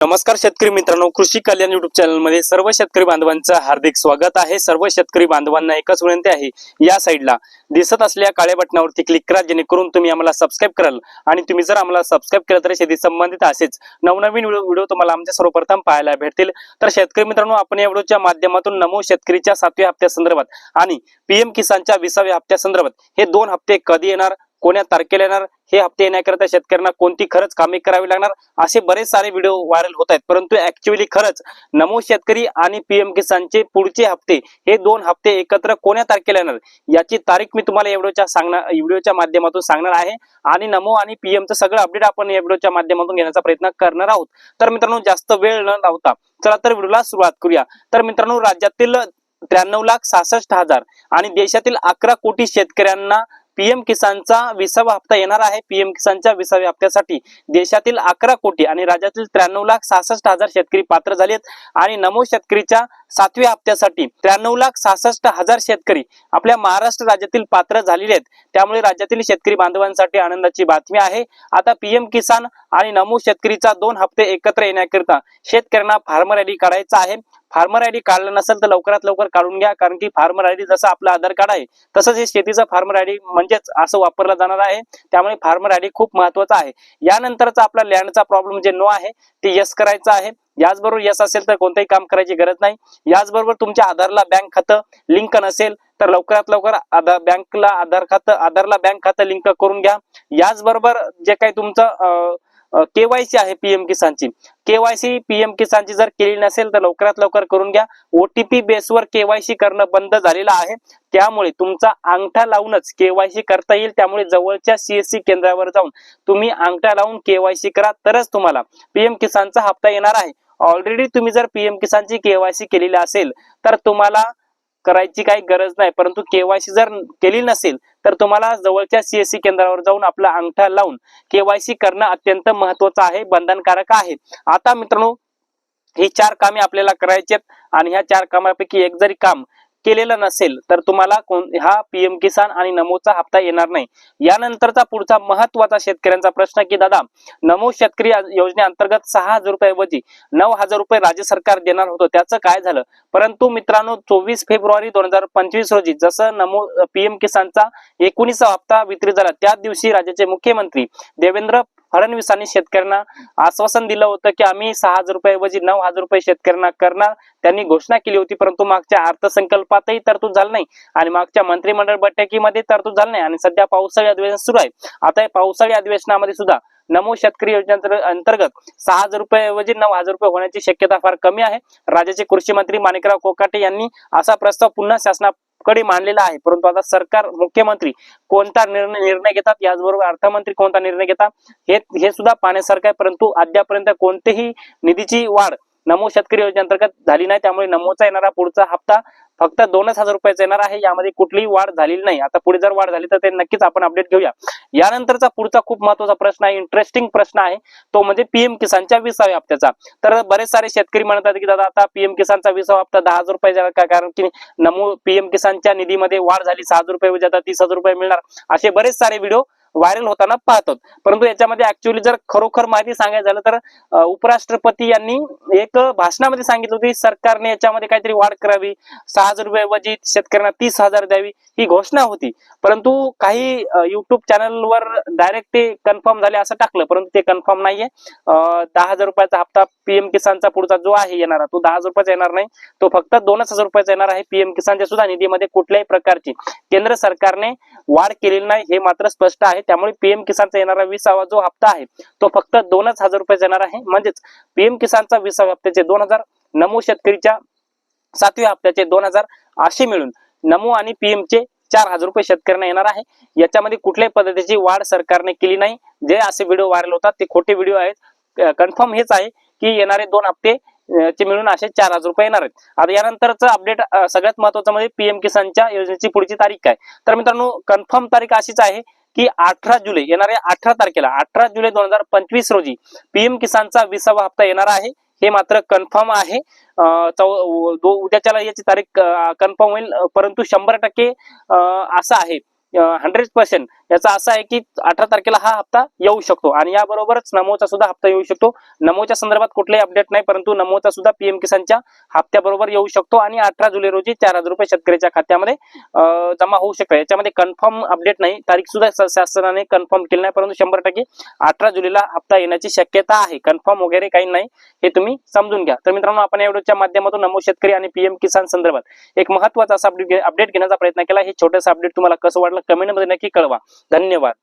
नमस्कार शेतकरी मित्रांनो कृषी कल्याण युट्यूब चॅनलमध्ये सर्व शेतकरी बांधवांचं हार्दिक स्वागत आहे. सर्व शेतकरी बांधवांना एकच विनंती आहे या साईडला दिसत असलेल्या काळ्या बटनावरती क्लिक करा जेणेकरून तुम्ही आम्हाला सबस्क्राईब कराल. आणि तुम्ही जर आम्हाला सबस्क्राईब केलं तर शेती संबंधित असेच नवनवीन व्हिडिओ व्हिडिओ तुम्हाला आमच्या सर्वप्रथम पाहायला भेटतील. तर शेतकरी मित्रांनो आपण या व्हिडिओच्या माध्यमातून नमो शेतकरीच्या सातव्या हप्त्या संदर्भात आणि पीएम किसानच्या विसाव्या हप्त्या संदर्भात हे दोन हप्ते कधी येणार? कोण्या तारखेला येणार हे हप्ते येण्याकरता शेतकऱ्यांना कोणती खरंच कामे करावी लागणार असे बरेच सारे व्हिडिओ व्हायरल होत आहेत. परंतु ऍक्च्युअली खरंच नमो शेतकरी आणि पीएम किसानचे पुढचे हप्ते हे दोन हप्ते एकत्र कोण्या तारखेला येणार? याची तारीख मी तुम्हाला या व्हिडिओच्या सांगणार व्हिडिओच्या माध्यमातून सांगणार आहे. आणि नमो आणि पीएमचं सगळं अपडेट आपण या व्हिडिओच्या माध्यमातून घेण्याचा प्रयत्न करणार आहोत. तर मित्रांनो जास्त वेळ न लावता चला तर व्हिडिओला सुरुवात करूया. तर मित्रांनो राज्यातील त्र्याण्णव लाख सहासष्ट हजार आणि देशातील अकरा कोटी शेतकऱ्यांना पीएम किसानचा विसावा हप्ता येणार आहे. पीएम किसानच्या विसाव्या हप्त्यासाठी देशातील अकरा कोटी आणि राज्यातील त्र्याण्णव लाख सहासष्ट हजार शेतकरी पात्र झालेत. आणि नमो शेतकरीच्या सातव्या हप्त्यासाठी त्र्याण्णव लाख सहासष्ट हजार शेतकरी आपल्या महाराष्ट्र राज्यातील पात्र झालेले आहेत. त्यामुळे राज्यातील शेतकरी बांधवांसाठी आनंदाची बातमी आहे. आता पीएम किसान आणि नमो शेतकरीचा दोन हप्ते एकत्र येण्याकरिता शेतकऱ्यांना फार्मर रॅली काढायचा आहे. फार्मर आयडी काढलं नसेल तर लवकरात लवकर काढून घ्या. कारण की फार्मर आयडी जसं आपलं आधार कार्ड आहे तसंच हे शेतीचं फार्मर आयडी म्हणजेच असं वापरलं जाणार आहे. त्यामुळे फार्मर आयडी खूप महत्त्वाचा आहे. यानंतरचा आपला लँडचा प्रॉब्लेम जे नो आहे ते यस करायचा आहे. याचबरोबर यस असेल तर कोणतंही काम करायची गरज नाही. याचबरोबर तुमच्या आधारला बँक खातं लिंक नसेल तर लवकरात लवकर आधार बँकला आधार खातं आधारला बँक खातं लिंक करून घ्या. याचबरोबर जे काही तुमचं केवायसी आहे पीएम किसानची. केवायसी पीएम किसानची जर केली नसेल तर लवकरात लवकर करून घ्या. ओटीपी बेसवर केवायसी करणं बंद झालेलं आहे. त्यामुळे तुमचा अंगठा लावूनच केवायसी करता येईल. त्यामुळे जवळच्या सीएससी केंद्रावर जाऊन तुम्ही अंगठा लावून केवायसी करा. तरच तुम्हाला पीएम किसानचा हप्ता येणार आहे. ऑलरेडी तुम्ही जर पीएम किसानची केवायसी केलेली असेल तर तुम्हाला करायची काही गरज नाही. परंतु केवायसी जर केली नसेल तर तुम्हाला जवळच्या सीएससी केंद्रावर जाऊन आपला अंगठा लावून केवायसी करणं अत्यंत महत्वाचं आहे बंधनकारक आहे. आता मित्रांनो ही चार कामे आपल्याला करायची आहेत आणि ह्या चार कामापैकी एक जरी काम केलेलं नसेल तर तुम्हाला कोण हा पीएम किसान आणि नमोचा हप्ता येणार नाही. यानंतरचा पुढचा महत्त्वाचा शेतकऱ्यांचा प्रश्न की दादा नमो शेतकरी योजनेअंतर्गत सहा हजार रुपयाऐवजी नऊ हजार रुपये राज्य सरकार देणार होतं त्याचं काय झालं? परंतु मित्रांनो चोवीस फेब्रुवारी दोन हजार पंचवीस रोजी जसं नमो पीएम किसानचा एकोणीसा हप्ता वितरित झाला त्याच दिवशी राज्याचे मुख्यमंत्री देवेंद्र फडणवीसांनी शेतकऱ्यांना आश्वासन दिलं होतं की आम्ही सहा हजार रुपयाऐवजी नऊ हजार रुपये शेतकऱ्यांना करणार. त्यांनी घोषणा केली होती परंतु मागच्या अर्थसंकल्पातही तरतूद झाली नाही आणि मागच्या मंत्रिमंडळ बैठकीमध्ये तरतूद झाली नाही आणि सध्या पावसाळी अधिवेशन सुरू आहे. आता या पावसाळी अधिवेशनामध्ये सुद्धा नमो शेतकरी योजने अंतर्गत सहा हजार रुपयाऐवजी नऊ हजार रुपये होण्याची शक्यता फार कमी आहे. राज्याचे कृषी मंत्री माणिकराव कोकाटे यांनी असा प्रस्ताव पुन्हा शासना कडे मानलेला आहे. परंतु आता सरकार मुख्यमंत्री कोणता निर्णय निर्णय घेतात? याचबरोबर अर्थमंत्री कोणता निर्णय घेतात? हे हे सुद्धा पाहण्यासारखं आहे. परंतु अद्यापर्यंत कोणतेही निधीची वाढ नमो शेतकरी योजनेअंतर्गत झाली नाही. त्यामुळे नमोचा येणारा पुढचा हप्ता फक्त दोनच हजार रुपयाचा येणार आहे. यामध्ये कुठलीही वाढ झालेली नाही. आता पुढे जर वाढ झाली तर ते नक्कीच आपण अपडेट घेऊया. यानंतरचा पुढचा खूप महत्त्वाचा प्रश्न आहे इंटरेस्टिंग प्रश्न आहे. तो म्हणजे पीएम किसानच्या विसाव्या हप्त्याचा. तर बरेच सारे शेतकरी म्हणतात की दादा आता पीएम किसानचा विसावा हप्ता दहा हजार रुपये झाला. का? कारण की नमो पीएम किसानच्या निधीमध्ये वाढ झाली. सहा हजार रुपये आता तीस हजार रुपये मिळणार. असे बरेच सारे व्हिडिओ व्हायरल होताना पाहतो. परंतु याच्यामध्ये ऍक्च्युअली जर खरोखर माहिती सांगायचं झालं तर उपराष्ट्रपती यांनी एक भाषणामध्ये सांगितलं होती सरकारने याच्यामध्ये काहीतरी वाढ करावी. सहा हजार रुपयाऐवजी शेतकऱ्यांना तीस हजार द्यावी ही घोषणा होती. परंतु काही युट्यूब चॅनलवर डायरेक्ट ते कन्फर्म झाले असं टाकलं. परंतु ते कन्फर्म नाहीये. दहा हजार रुपयाचा हप्ता पीएम किसानचा पुढचा जो आहे येणारा तो दहा हजार रुपयाचा येणार नाही. तो फक्त दोनच हजार रुपयाचा येणार आहे पीएम किसानच्या सुद्धा निधीमध्ये कुठल्याही प्रकारची. केंद्र सरकारने वाढ केलेली नाही हे मात्र स्पष्ट आहे. त्यामुळे पीएम किसानचा येणारा विसावा जो हप्ता आहे तो फक्त दोनच हजार रुपये येणार आहे. म्हणजेच पीएम किसानचा विसाव्या हप्त्याचे दोन हजार नमो शेतकरीच्या सातव्या हप्त्याचे दोन हजार असे मिळून नमो आणि पीएम चे चार हजार रुपये शेतकऱ्यांना येणार आहे. याच्यामध्ये कुठल्याही पद्धतीची वाढ सरकारने केली नाही. जे असे व्हिडिओ व्हायरल होतात ते खोटे व्हिडिओ आहेत. कन्फर्म हेच आहे की येणारे दोन हप्ते चे मिळून असे चार हजार रुपये येणार आहेत. आता यानंतरच अपडेट सगळ्यात महत्वाचं म्हणजे पीएम किसानच्या योजनेची पुढची तारीख काय? तर मित्रांनो कन्फर्म तारीख अशीच आहे की अठरा जुलै येणाऱ्या अठरा तारखेला अठरा जुलै दोन हजार पंचवीस रोजी पीएम किसानचा विसावा हप्ता येणार आहे. हे मात्र कन्फर्म आहे. उद्याच्याला याची तारीख कन्फर्म होईल परंतु शंभर टक्के असं आहे. हंड्रेड पर्सेंट याचा असा आहे की अठरा तारखेला हा हप्ता येऊ शकतो आणि याबरोबरच नमोचा सुद्धा हप्ता येऊ शकतो. नमोच्या संदर्भात कुठलाही अपडेट नाही परंतु नमोचा सुद्धा पीएम किसानच्या हप्त्याबरोबर येऊ शकतो आणि अठरा जुलै रोजी चार हजार रुपये शेतकऱ्याच्या खात्यामध्ये जमा होऊ शकतो. याच्यामध्ये कन्फर्म अपडेट नाही तारीख सुद्धा शासनाने कन्फर्म केली नाही परंतु शंभर टक्के अठरा जुलैला हप्ता येण्याची शक्यता आहे. कन्फर्म वगैरे काही नाही हे तुम्ही समजून घ्या. तर मित्रांनो आपण या व्हिडिओच्या माध्यमातून नमो शेतकरी आणि पीएम किसान संदर्भात एक महत्त्वाचा असा अपडेट अपडेट घेण्याचा प्रयत्न केला. हे छोटंसं अपडेट तुम्हाला कसं वाटलं कमेंटमध्ये नक्की कळवा. धन्यवाद.